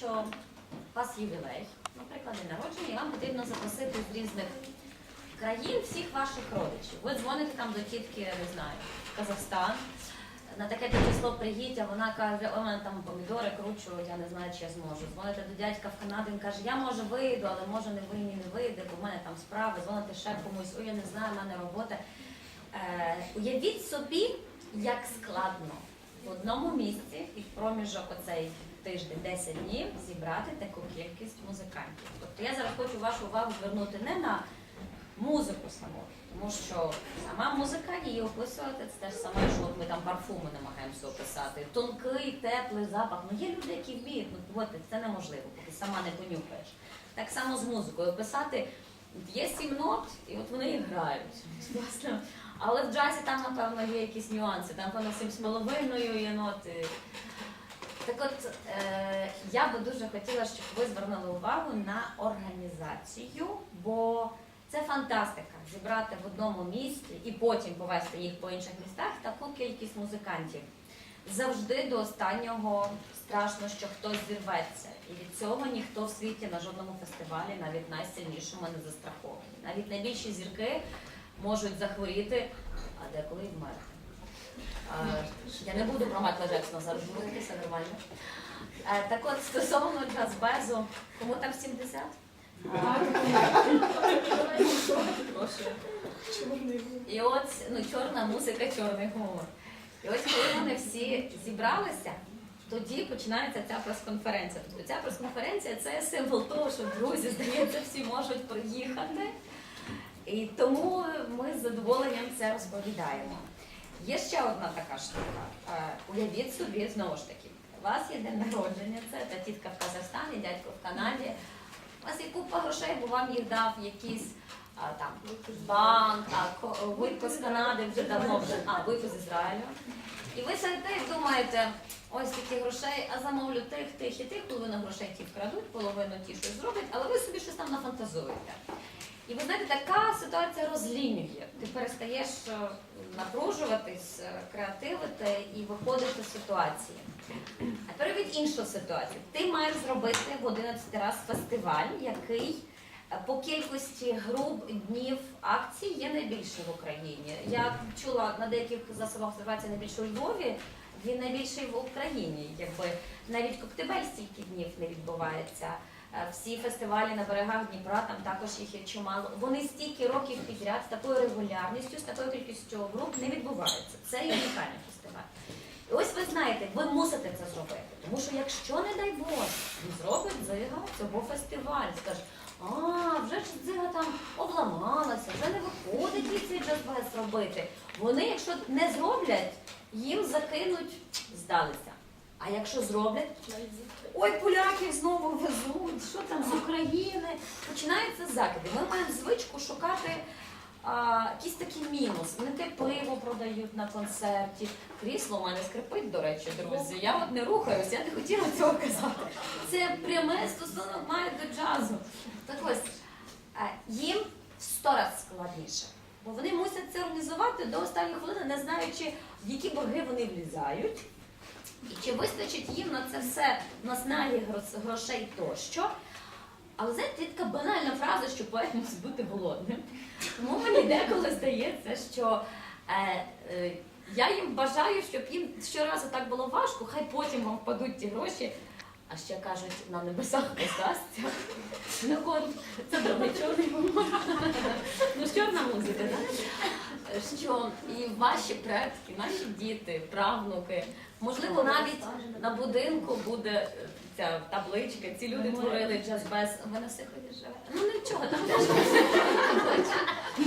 що у вас ювілей, наприклад, день народження, і вам потрібно запросити з різних країн всіх ваших родичів. Ви дзвоните там до тітки, не знаю, в Казахстан. На таке число приїдь, а вона каже, о, у мене там помідори кручу, я не знаю, чи я зможу. Дзвоните до дядька в Канаду, він каже, я може вийду, але може не ви не вийде, бо в мене там справи, дзвоните ще комусь, ой, я не знаю, в мене робота. Е, уявіть собі, як складно в одному місці і в проміжок оцей тиждень, 10 днів зібрати таку кількість музикантів. Тобто я зараз хочу вашу увагу звернути не на музику саму, тому що сама музика її описувати це те ж саме, що от ми там парфуми намагаємося описати. Тонкий, теплий запах. Ну є люди, які вміють, ну це неможливо, поки сама не понюхаєш. Так само з музикою описати. Є сім нот, і от вони і грають. Власне, але в джазі там, напевно, є якісь нюанси. Там, напевно, сім з половиною є ноти. Так от, е, я би дуже хотіла, щоб ви звернули увагу на організацію, бо це фантастика зібрати в одному місці і потім повести їх по інших містах таку кількість музикантів. Завжди до останнього страшно, що хтось зірветься. І від цього ніхто в світі на жодному фестивалі, навіть найсильнішому, не застрахований. Навіть найбільші зірки можуть захворіти, а деколи й вмерти. Я не буду про Майкла Джексона зараз говорити, все нормально. Е, Так от, стосовно джазбезу, кому там 70? Прошу. І от ну, чорна музика, чорний гумор. І ось коли вони всі зібралися, тоді починається ця прес-конференція. Тобто ця прес-конференція це символ того, що друзі, здається, всі можуть приїхати. І тому ми з задоволенням це розповідаємо. Є ще одна така штука. Е, Уявіть собі, знову ж таки, у вас є день народження, це та тітка в Казахстані, дядько в Канаді. У вас є купа грошей, бо вам їх дав якийсь а, там банк, ко- з Канади вже давно вже, а Витко з Ізраїлю. І ви сидите і думаєте, ось такі грошей, а замовлю тих, тих і тих, половину грошей ті вкрадуть, половину ті щось зроблять, але ви собі щось там нафантазуєте. І ви знаєте, така ситуація розлінює. Ти перестаєш е, напружуватись, е, креативити і виходити з ситуації. А тепер від іншу ситуацію. Ти маєш зробити в 11 раз фестиваль, який е, по кількості груп днів акцій є найбільший в Україні. Я чула на деяких засобах інформації найбільше у Львові. Він найбільший в Україні, якби навіть Коктебель стільки днів не відбувається. Е, Всі фестивалі на берегах Дніпра, там також їх є чимало. Вони стільки років підряд з такою регулярністю, з такою кількістю груп не відбуваються. Це унікальний фестиваль. І ось ви знаєте, ви мусите це зробити. Тому що якщо, не дай Боже, зробить дзига цього фестивалю, скаже, а вже ж дзига там обламалася, вже не виходить їй цей джазбез робити. Вони, якщо не зроблять, їм закинуть, здалися. А якщо зроблять, ой, поляків знову везуть, що там з України. Починаються закиди. Ми маємо звичку шукати а, якийсь такий мінус. Не те пиво продають на концерті. Крісло у мене скрипить, до речі, друзі. Я от не рухаюся, я не хотіла цього казати. Це пряме стосунок має до джазу. Так ось, їм в сто разів складніше. Бо вони мусять це організувати до останньої хвилини, не знаючи, в які борги вони влізають. І чи вистачить їм на це все наснаги гро- грошей тощо? Але знаєте, є така банальна фраза, що поет мусить бути голодним. Тому мені деколи здається, що е, е, я їм бажаю, щоб їм щоразу так було важко, хай потім вам впадуть ті гроші. А ще кажуть, на небесах воздасться. Ну, от, це добре, чорний гумор. Ну, чорна музика, так? Що і ваші предки, наші діти, правнуки, можливо, навіть на будинку буде е, ця табличка. Ці люди творили джаз-без. Ви на живете? Ну нічого, там теж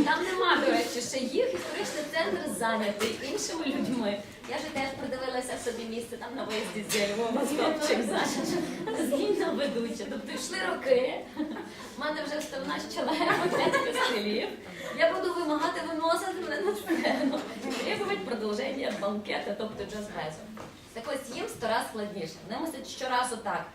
там нема, до речі, ще їх історичний центр зайнятий іншими людьми. Я ж теж придивилася собі місце там на виїзді з Львова з хлопчик, згідна ведуча. Тобто йшли роки. У мене вже вставна щелева, п'ять костелів. Я буду вимагати виносити мене на сцену. Требувати продовження банкета, тобто джаз-безу. Так ось їм сто раз складніше. Вони мусять щоразу так.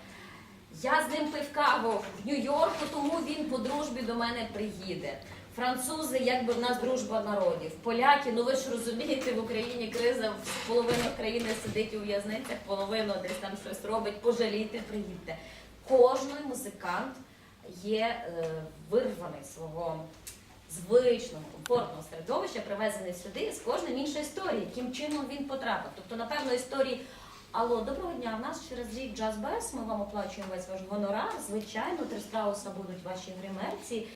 Я з ним пив каву в Нью-Йорку, тому він по дружбі до мене приїде. Французи, якби в нас дружба народів. Поляки, ну ви ж розумієте, в Україні криза, половина країни сидить у в'язницях, половина десь там щось робить, пожалійте, приїдьте. кожний музикант є е, вирваний свого звичного, комфортного середовища, привезений сюди з кожним інша історія, яким чином він потрапив. Тобто, напевно, історії. Алло, доброго дня. У нас через рік джаз без. Ми вам оплачуємо весь ваш гонорар. Звичайно, три страуса будуть в вашій гримерці.